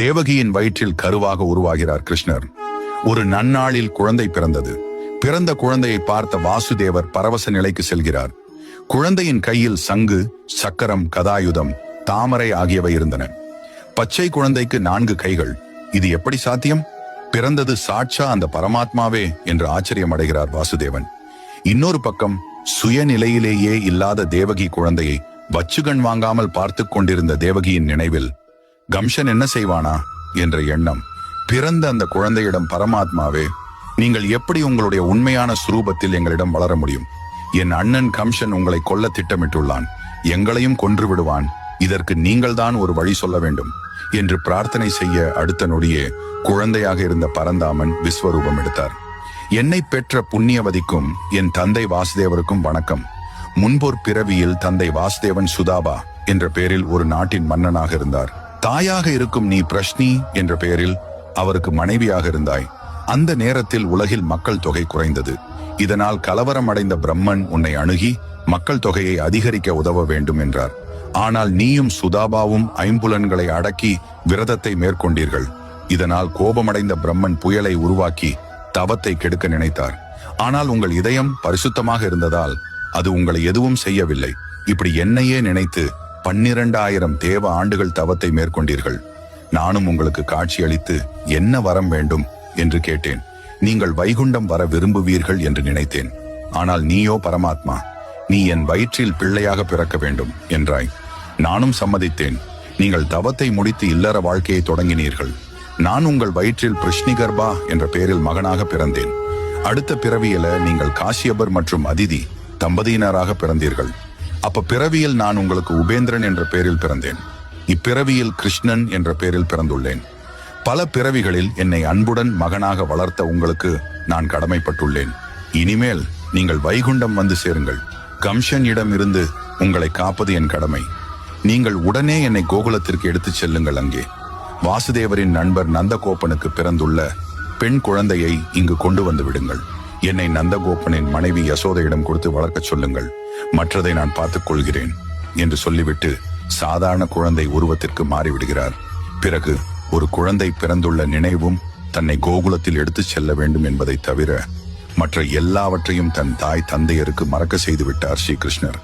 தேவகியின் வயிற்றில் கருவாக உருவாகிறார் கிருஷ்ணர். ஒரு நன்னாளில் குழந்தை பிறந்தது. பிறந்த குழந்தையை பார்த்த வாசுதேவர் பரவச நிலைக்கு செல்கிறார். குழந்தையின் கையில் சங்கு சக்கரம் கதாயுதம் தாமரை ஆகியவை இருந்தன. பச்சை குழந்தைக்கு நான்கு கைகள். இது எப்படி சாத்தியம்? பிறந்தது சாட்சா அந்த பரமாத்மாவே என்று ஆச்சரியம் அடைகிறார் வாசுதேவன். இன்னொரு பக்கம் சுயநிலையிலேயே இல்லாத தேவகி குழந்தையை வச்சுகண் வாங்காமல் பார்த்து கொண்டிருந்த தேவகியின் நினைவில் கம்ஷன் என்ன செய்வானா? என்ற எண்ணம். பிறந்த அந்த குழந்தையிடம் பரமாத்மாவே நீங்கள் எப்படி உங்களுடைய உண்மையான சுரூபத்தில் எங்களிடம் வளர முடியும்? என் அண்ணன் கம்ஷன் உங்களை கொல்ல திட்டமிட்டுள்ளான். எங்களையும் கொன்று விடுவான். இதற்கு நீங்கள்தான் ஒரு வழி சொல்ல வேண்டும். என்று பிரார்த்தனை செய்ய அடுத்த நொடியே குழந்தையாக இருந்த பரந்தாமன் விஸ்வரூபம் எடுத்தார். என்னை பெற்ற புண்ணியவதிக்கும் என் தந்தை வாசுதேவருக்கும் வணக்கம். முன்பொரு பிறவியில் தந்தை வாசுதேவன் சுதாபா என்ற பெயரில் ஒரு நாட்டின் மன்னனாக இருந்தார். தாயாக இருக்கும் நீ பிரஷ்னி என்ற பெயரில் அவருக்கு மனைவியாக இருந்தாய். அந்த நேரத்தில் உலகில் மக்கள் தொகை குறைந்தது. இதனால் கலவரம் அடைந்த பிரம்மன் உன்னை அணுகி மக்கள் தொகையை அதிகரிக்க உதவ வேண்டும் என்றார். ஆனால் நீயும் சுதாபாவும் ஐம்புலன்களை அடக்கி விரதத்தை மேற்கொண்டீர்கள். இதனால் கோபமடைந்த பிரம்மன் புயலை உருவாக்கி தவத்தை கெடுக்க நினைத்தார். ஆனால் உங்கள் இதயம் பரிசுத்தமாக இருந்ததால் அது உங்களை எதுவும் செய்யவில்லை. இப்படி என்னையே நினைத்து பன்னிரண்டாயிரம் தேவ ஆண்டுகள் தவத்தை மேற்கொண்டீர்கள். நானும் உங்களுக்கு காட்சியளித்து என்ன வரம் வேண்டும் என்று கேட்டேன். நீங்கள் வைகுண்டம் வர விரும்புவீர்கள் என்று நினைத்தேன். ஆனால் நீயோ பரமாத்மா நீ என் வயிற்றில் பிள்ளையாக பிறக்க வேண்டும் என்றாய். நானும் சம்மதித்தேன். நீங்கள் தவத்தை முடித்து இல்லற வாழ்க்கையை தொடங்கினீர்கள். நான் உங்கள் வயிற்றில் பிருஷ்ணிகர்பா என்ற பெயரில் மகனாக பிறந்தேன். அடுத்த பிறவியில நீங்கள் காசியபர் மற்றும் அதிதி தம்பதியினராக பிறந்தீர்கள். அப்ப பிறவியில் நான் உங்களுக்கு உபேந்திரன் என்ற பெயரில் பிறந்தேன். இப்பிறவியில் கிருஷ்ணன் என்ற பெயரில் பிறந்துள்ளேன். பல பிறவிகளில் என்னை அன்புடன் மகனாக வளர்த்த உங்களுக்கு நான் கடமைப்பட்டுள்ளேன். இனிமேல் நீங்கள் வைகுண்டம் வந்து சேருங்கள். கம்ஷனிடம் இருந்து உங்களை காப்பது என் கடமை. நீங்கள் உடனே என்னை கோகுலத்திற்கு எடுத்துச் செல்லுங்கள் அங்கே. வாசுதேவரின் நண்பர் நந்தகோபனுக்கு பிறந்துள்ள பெண் குழந்தையை இங்கு கொண்டு வந்து விடுங்கள். என்னை நந்தகோபனின் மனைவி யசோதையிடம் கொடுத்து வளர்க்கச் சொல்லுங்கள். மற்றதை நான் பார்த்துக் கொள்கிறேன் என்று சொல்லிவிட்டு சாதாரண குழந்தை உருவத்திற்கு மாறிவிடுகிறார். பிறகு ஒரு குழந்தை பிறந்துள்ள நினைவும் தன்னை கோகுலத்தில் எடுத்துச் செல்ல வேண்டும் என்பதை தவிர மற்ற எல்லாவற்றையும் தன் தாய் தந்தையருக்கு மறக்க செய்துவிட்டார் ஸ்ரீகிருஷ்ணர்